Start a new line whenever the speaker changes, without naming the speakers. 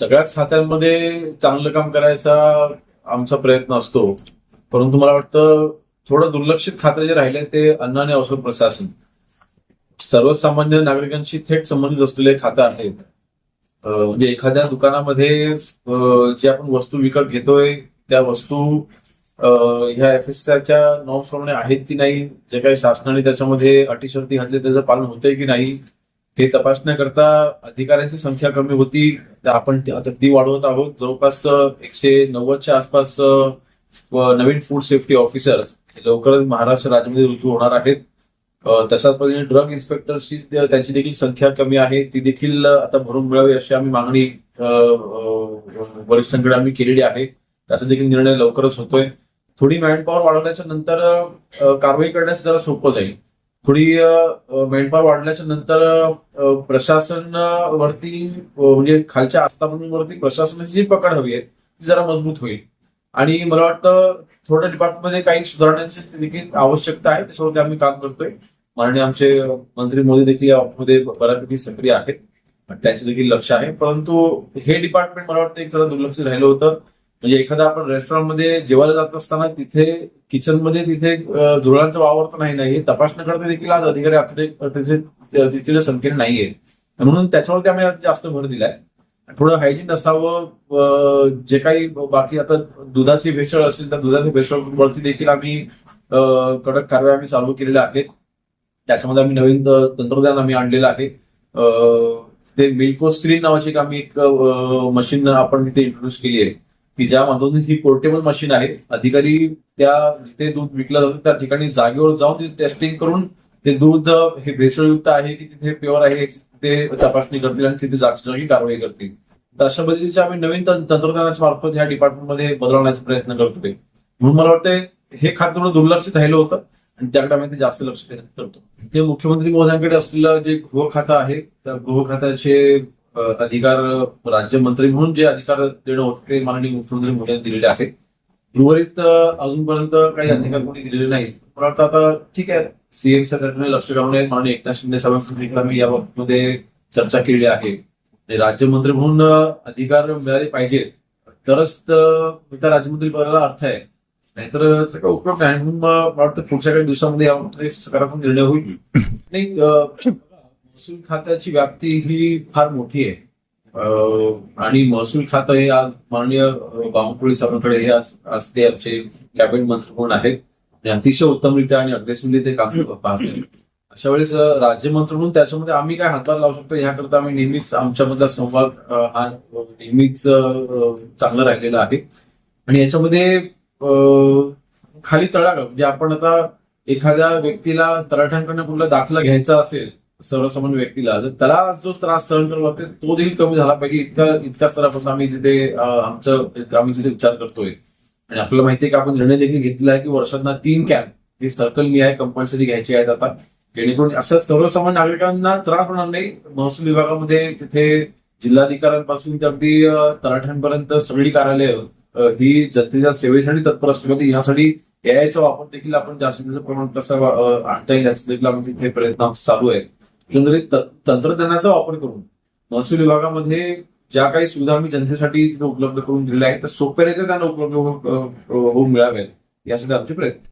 सगळ्याच खात्यांमध्ये चांगलं काम करायचा आमचा प्रयत्न असतो. परंतु मला वाटतं थोडं दुर्लक्षित खातं जे राहिले ते अन्न आणि औषध प्रशासन. सर्वसामान्य नागरिकांशी थेट संबंधित असलेले खातं आहेत. म्हणजे एखाद्या दुकानामध्ये जे आपण वस्तू विकत घेतोय त्या वस्तू ह्या एफ एस च्या नॉर्म्स प्रमाणे आहेत की नाही जे काही शासनाने त्याच्यामध्ये अटी घातली त्याचं पालन होतंय की नाही हे तपासण्याकरता अधिकाऱ्यांची संख्या कमी होती. आपण आता ती वाढवत आहोत. जवळपास एकशे नव्वदच्या आसपास नवीन फूड सेफ्टी ऑफिसर्स लवकरच महाराष्ट्र राज्यामध्ये रुजू होणार आहेत. तशाच पद्धतीने ड्रग इन्स्पेक्टरची त्यांची देखील संख्या कमी आहे. ती देखील आता भरून मिळावी अशी आम्ही मागणी वरिष्ठांकडे आम्ही केलेली आहे. त्याचा देखील निर्णय लवकरच होतोय. थोडी मॅनपॉवर वाढवल्याच्या नंतर कारवाई करण्यास जरा सोपं जाईल. थोडी मेंढपाळ वाढल्याच्या नंतर प्रशासन वरती म्हणजे खालच्या आस्थापनांवरती प्रशासनाची जी पकड हवी आहे ती जरा मजबूत होईल. आणि मला वाटतं थोड्या डिपार्टमेंटमध्ये काही सुधारण्याची देखील आवश्यकता आहे त्याच्यावरती आम्ही काम करतोय. माननीय आमचे मंत्री मोदी देखील यामध्ये बऱ्यापैकी सक्रिय आहेत त्यांचे देखील लक्ष आहे. परंतु हे डिपार्टमेंट मला वाटतं एक जरा दुर्लक्ष राहिलं होतं. म्हणजे एखादा आपण रेस्टॉरंटमध्ये जेवायला जात असताना तिथे किचनमध्ये तिथे अं, झुरळांचा वावर तर नाही नाही. हे तपासण्याकरता देखील आज अधिकारी आपले तिथे तितक्या संख्येने नाहीये. म्हणून त्याच्यावरती आम्ही आज जास्त भर दिलाय. थोडं हायजीन असावं जे काही बाकी आता दुधाची भेसळ असेल तर दुधाची भेसळवरती देखील आम्ही कडक कारवाई आम्ही चालू केलेल्या आहेत. त्याच्यामध्ये आम्ही नवीन तंत्रज्ञान आम्ही आणलेलं आहे. ते मिल्को स्क्रीन नावाची एक आम्ही एक मशीन आपण तिथे इंट्रोड्यूस केली आहे. की ज्यामधून ही पोर्टेबल मशीन आहे अधिकारी त्या जिथे दूध विकलं जातं त्या ठिकाणी जागेवर जाऊन तिथे टेस्टिंग करून ते दूध हे भेसळयुक्त आहे की तिथे प्युअर आहे ते तपासणी करतील आणि तिथे जागी कारवाई करतील. तर अशा पद्धतीचे आम्ही नवीन तंत्रज्ञानाच्या मार्फत ह्या डिपार्टमेंटमध्ये बदलवण्याचा प्रयत्न करतोय म्हणून मला वाटतं हे खात थोडं दुर्लक्षित राहिलं होतं आणि त्याकडे आम्ही ते जास्त लक्ष केंद्रित करतो. हे मुख्यमंत्री महोदयांकडे असलेलं जे गृह खातं आहे त्या गृह खात्याचे अधिकार राज्यमंत्री म्हणून जे अधिकार देणं होतं ते माननीय मुख्यमंत्री मोदी दिलेले आहेत. उर्वरित अजूनपर्यंत काही अधिकार कोणी दिलेले नाहीत. वाटतं आता ठीक आहे. सीएम सरकारने लक्ष घालून माननीय एकनाथ शिंदे साहेबांकडे आम्ही याबाबतमध्ये चर्चा केलेली आहे. आणि राज्यमंत्री म्हणून अधिकार मिळाले पाहिजेत तरच त्या राज्यमंत्री पदाला अर्थ आहे. नाहीतर त्याचा उपयोग नाही म्हणून मला वाटतं पुढच्या काही दिवसामध्ये यामध्ये सकारात्मक निर्णय होईल. महसूल खात्याची व्याप्ती ही फार मोठी आहे. आणि महसूल खातं हे आज माननीय बावनकुळे साहेबांकडे हे आज ते आमचे कॅबिनेट मंत्री म्हणून आहेत. आणि अतिशय उत्तमरित्या आणि अग्रेसिव्हली ते काम पाहतात अशा वेळेस राज्यमंत्री म्हणून त्याच्यामध्ये आम्ही काय हातभार लावू शकतो याकरता आम्ही नेहमीच आमच्यामधला संवाद हा नेहमीच चांगला राहिलेला आहे. आणि याच्यामध्ये खाली तळागाळ म्हणजे आपण आता एखाद्या व्यक्तीला तलाठ्यांकडनं कुठला दाखला घ्यायचा असेल सर्वसामान्य व्यक्तीला त्याला जो त्रास सहन करावा लागतो तो देखील कमी झाला पाहिजे. इतका इतका स्तरापासून आम्ही जिथे आमचं आम्ही जिथे विचार करतोय. आणि आपल्याला माहितीये की आपण निर्णय देखील घेतला आहे की वर्षांना तीन कॅम्प हे सर्कल निहाय कंपल्सरी घ्यायचे आहेत आता. जेणेकरून असं सर्वसामान्य नागरिकांना त्रास होणार नाही. महसूल विभागामध्ये तिथे जिल्हाधिकाऱ्यांपासून ते अगदी तलाठ्यांपर्यंत सगळी कार्यालय ही जनतेच्या सेवेसाठी तत्पर असली पाहिजे. यासाठी एआयचा वापर देखील आपण जास्तीत जास्त प्रमाण कसा आणता येईल याचा देखील आम्ही तिथे प्रयत्न चालू आहे. एकंदरीत तंत्रज्ञानाचा वापर करून महसूल विभागामध्ये ज्या काही सुविधा आम्ही जनतेसाठी तिथे उपलब्ध करून दिलेल्या आहेत त्या सोप्या रीत्या त्यांना उपलब्ध होऊन हो, मिळाव्यात यासाठी आमचे प्रयत्न